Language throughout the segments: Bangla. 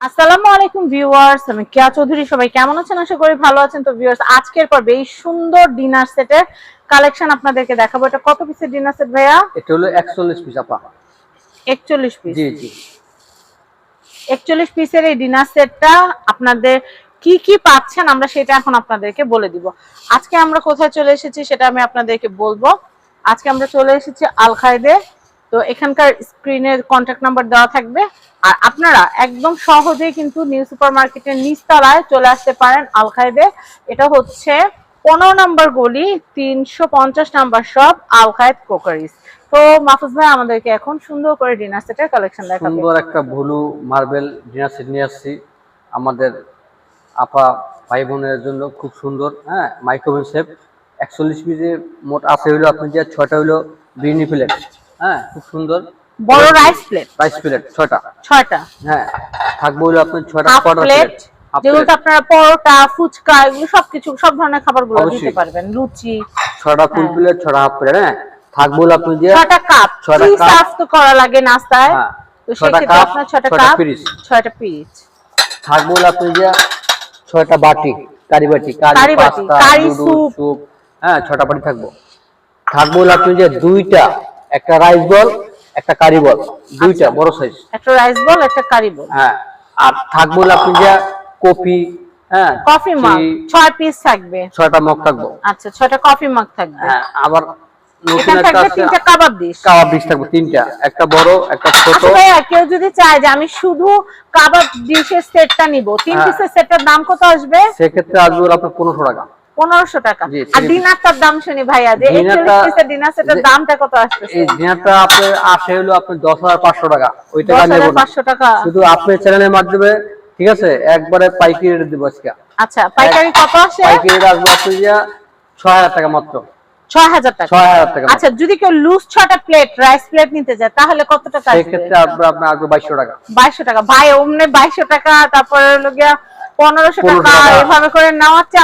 আসসালামু আলাইকুম ভিউয়ার্স আমি কেয়া চৌধুরী সবাই কেমন আছেন? আশা করি ভালো আছেন। তো ভিউয়ার্স আজকের পর্বে এই সুন্দর ডিনার সেটের কালেকশন আপনাদেরকে দেখাবো। এটা কত পিসের ডিনার সেট ভাইয়া? এটা হলো পিস আপা। একচল্লিশ পিস। জি জি। একচল্লিশ পিসের এই ডিনার সেটটা আপনাদের কি কি পাচ্ছেন আমরা সেটা এখন আপনাদেরকে বলে দিব। আজকে আমরা কোথায় চলে এসেছি সেটা আমি আপনাদেরকে বলব। আজকে আমরা চলে এসেছি আল খায়দে তো এখানকার স্ক্রিনের কন্ট্যাক্ট নাম্বার দেওয়া থাকবে। আর আপনারা একদম সহজেই কিন্তু নিউ সুপার মার্কেটের নিচতলায় চলে আসতে পারেন আল খায়দে এটা হচ্ছে পনেরো নম্বর গলি, তিনশো পঞ্চাশ নাম্বার শপ আল খায়েদ কোকারিস তো মাহফুজ ভাই, আমাদেরকে এখন সুন্দর করে ডিনার সেটের কালেকশন দেখাবে। সুন্দর একটা ভুলু মার্বেল ডিনার সেট নিয়ে আসছি। আমাদের আপা ভাই বোনের জন্য খুব সুন্দর হ্যাঁ মাইক্রোওভেন শেপ একচল্লিশ পিসে মোট আছে হইল, আপনি যে ছয়টা হইল, বিরিয়ানি প্লেট হ্যাঁ খুব সুন্দর। বড় রাইস প্লেট রাইস প্লেট ছয়টা ছয়টা হ্যাঁ থাকবে হইল আপনার ছয়টা কোয়ার্টার প্লেট যেগুলোতে আপনারা পরোটা ফুচকা এগুলো সবকিছু সব ধরনের খাবারগুলো দিতে পারবেন। লুচি। ছয়টা ফুল। প্লেট ছয়টা হাফ প্লেট হ্যাঁ। থাকবে হইল আপনি যে ছয়টা কাপ ছয়টা কাপ। তো করা লাগে নাস্তায়। হ্যাঁ, তো ছয়টা সেক্ষেত্রে কাপ, আপনার ছয়টা ছয়টা কাপ পিরিচ। ছয়টা পিরিচ থাকবে হলো আপনি যে ছয়টা বাটি কারি বাটি curry pasta curry soup. Soup হ্যাঁ ছয়টা বাটি থাকব। থাকবে হলো আপনি যে দুইটা একটা রাইস বল একটা কারি বল দুইটা আচ্ছা। বড় সাইজ একটা রাইস বল একটা কারি বল হ্যাঁ আর থাকবে আপনি যে কফি হ্যাঁ কফি মাগ পিস থাকবে। মগ থাকব। আচ্ছা কফি মাগ থাকবে। হ্যাঁ আবার নতুন একটা থাকবে আছে তিনটা কাবাব ডিশ কাবাব ডিশ থাকবে তিনটা একটা বড় একটা ছোট। আচ্ছা ভাইয়া কেউ যদি চায় যে আমি শুধু কাবাব ডিশের সেটটা নিব তিন হ্যাঁ। পিসের সেটটার দাম কত আসবে? সেক্ষেত্রে আসবে আপনার পনেরোশো টাকা। পনেরোশো টাকা। আর ডিনারটার দাম শুনি ভাইয়া যে ডিনার সেটের দামটা কত এই ডিনারটা আপনার আসে হলো আপনার দশ হাজার পাঁচশো টাকা। ওই টাকা নেব পাঁচশো টাকা। শুধু আপনার চ্যানেলের মাধ্যমে ঠিক আছে? একবারে পাইকারি রেট দেবো আজকে। আচ্ছা পাইকারি কত আসে? পাইকারি রেট আসবে আপনি যে ছয় হাজার টাকা মাত্র। ছয় হাজার টাকা। ছয় হাজার টাকা আচ্ছা যদি কেউ লুজ ছটা প্লেট রাইস প্লেট নিতে যায় তাহলে কত টাকা আসবে? সেক্ষেত্রে আপনার আসবে বাইশশো টাকা। বাইশশো টাকা। ভাই অমনে বাইশশো টাকা তারপরে হলো গিয়া পনেরোশো 1500 টাকা। এভাবে করে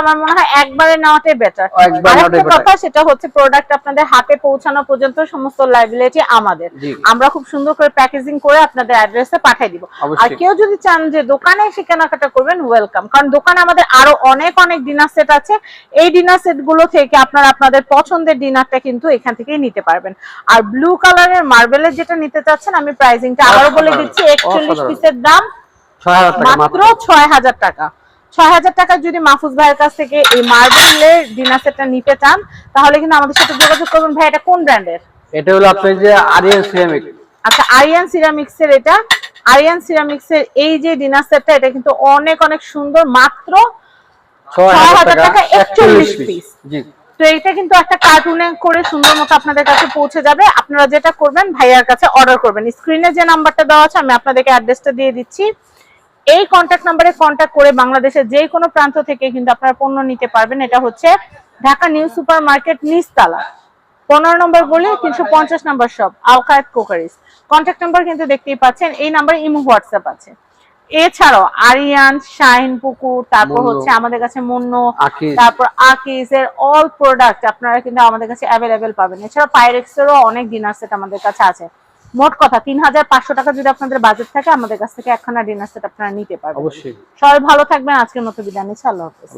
আমার মনে হয় একবারে নেওয়াটাই বেটার একবার নেওয়াটাই আরেকটা কথা সেটা হচ্ছে প্রোডাক্ট আপনাদের হাতে পৌঁছানো পর্যন্ত সমস্ত লাইবিলিটি আমাদের। আমরা খুব সুন্দর করে প্যাকেজিং করে আপনাদের অ্যাড্রেসে পাঠিয়ে দিব। আর কেউ যদি চান যে দোকানে এসে কেনাকাটা করবেন ওয়েলকাম কারণ দোকানে আমাদের আরও অনেক অনেক ডিনার সেট আছে। এই ডিনার সেটগুলো থেকে আপনারা আপনাদের পছন্দের ডিনারটা কিন্তু এখান থেকেই নিতে পারবেন। আর ব্লু কালারের মার্বেলের যেটা নিতে চাচ্ছেন আমি প্রাইসিংটা আবারও বলে দিচ্ছি একচল্লিশ। পিসের দাম মাত্র মাত্র। ছয় হাজার টাকা। ছয় হাজার টাকা যদি মাহফুজ ভাইয়ের কাছ থেকে এই মার্বেলের ডিনার সেটটা নিতে চান তাহলে কিন্তু আমাদের সাথে যোগাযোগ করবেন। ভাই এটা কোন ব্র্যান্ডের? এটা হলো আপনার যে আরিয়ান সিরামিক আচ্ছা আরিয়ান সিরামিক্স এর এটা। আরিয়ান সিরামিক্স এর এই যে ডিনার সেটটা এটা কিন্তু অনেক অনেক সুন্দর। মাত্র ছয় হাজার টাকা একচল্লিশ পিস জি। তো এটা কিন্তু একটা কার্টুনে করে সুন্দর মতো আপনাদের কাছে পৌঁছে যাবে। আপনারা যেটা করবেন ভাইয়ার কাছে অর্ডার করবেন। স্ক্রিনে যে নাম্বারটা দেওয়া আছে আমি আপনাদেরকে অ্যাড্রেসটা দিয়ে দিচ্ছি। এই কন্ট্যাক্ট নাম্বারে কন্ট্যাক্ট করে বাংলাদেশের যে কোনো প্রান্ত থেকে কিন্তু আপনারা পণ্য নিতে পারবেন। এটা হচ্ছে ঢাকা নিউ সুপার মার্কেট নিচতলা। পনেরো নম্বর বলে তিনশো পঞ্চাশ number shop Alkayet crockeries. Contact number কিন্তু দেখতেই পাচ্ছেন এই নাম্বারে ইমো হোয়াটসঅ্যাপ আছে। এছাড়াও আরিয়ান শাহিন পুকুর তারপর হচ্ছে আমাদের কাছে মুন্ন তারপর আকিজ এর অল প্রোডাক্ট আপনারা কিন্তু আমাদের কাছে অ্যাভেলেবেল পাবেন। এছাড়া পাইরেক্স এরও অনেক ডিনার সেট আমাদের কাছে আছে। মোট কথা তিন হাজার পাঁচশো টাকা যদি আপনাদের বাজেট থাকে আমাদের কাছ থেকে একখানা ডিনার সেট আপনারা নিতে পারবেন। অবশ্যই। সবাই ভালো থাকবেন আজকের মতো বিদায় নিচ্ছি আল্লাহ হাফেজ।